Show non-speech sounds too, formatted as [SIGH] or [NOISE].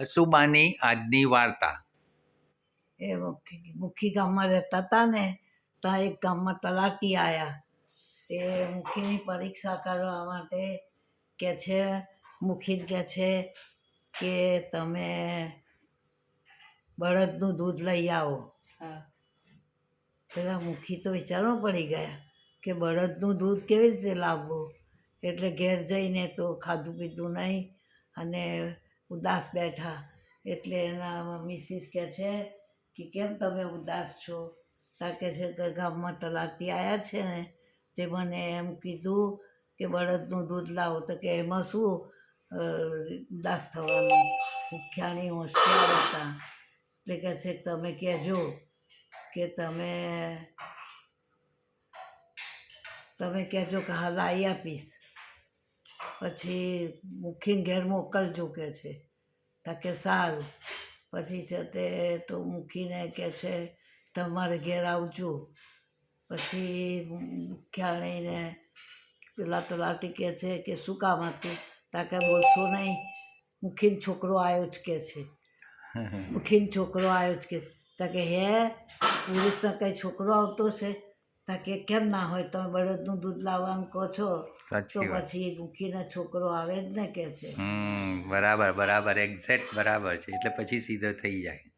હસુબાની આજની વાર્તા. એ મુખી મુખી ગામમાં રહેતા હતા ને ત્યાં એક ગામમાં તલાટી આવ્યા તે મુખીની પરીક્ષા કરવા માટે કે છે મુખી કહે છે કે તમે બળદનું દૂધ લઈ આવો. પેલા મુખી તો વિચારવા પડી ગયા કે બળદનું દૂધ કેવી રીતે લાવવું? એટલે ઘેર જઈને તો ખાધું પીધું નહીં અને ઉદાસ બેઠા. એટલે એના મિસિસ કહે છે કે, કેમ તમે ઉદાસ છો? તા કહે છે કે, ગામમાં તલાટી આવ્યા છે ને. તે મને એમ કીધું કે, બળદનું દૂધ લાવો. તો કે, એમાં શું? ઉદાસ થવાનું. મુખ્યાની હોશિયાર હતા. એટલે કહે છે, તમે કહેજો કે તમે તમે કહેજો કે, હા, લાવી આપીશ. પછી મુખીને ઘેર મોકલજો કે છે. તા કે સારું. પછી છે તે તો મૂકીને કહે છે તમારે ઘેર આવજો. પછી મુખ્યાણીને પેલા તલાટી કહે છે કે શું કામ હતું? તા કે બોલશો નહીં. મુખીન છોકરો આવ્યો જ કે છે. [LAUGHS] મુખીન છોકરો આવ્યો જ કે તા કે હે? પુરુષનો કંઈ છોકરો આવતો છે? તા કે કેમ ના હોય? તમે બળદનું દૂધ લાવવાનું કહો છો તો પછી મુખીનો છોકરો આવે જ ને કે છે. બરાબર બરાબર એક્ઝેક્ટ બરાબર છે. એટલે પછી સીધો થઈ જાય.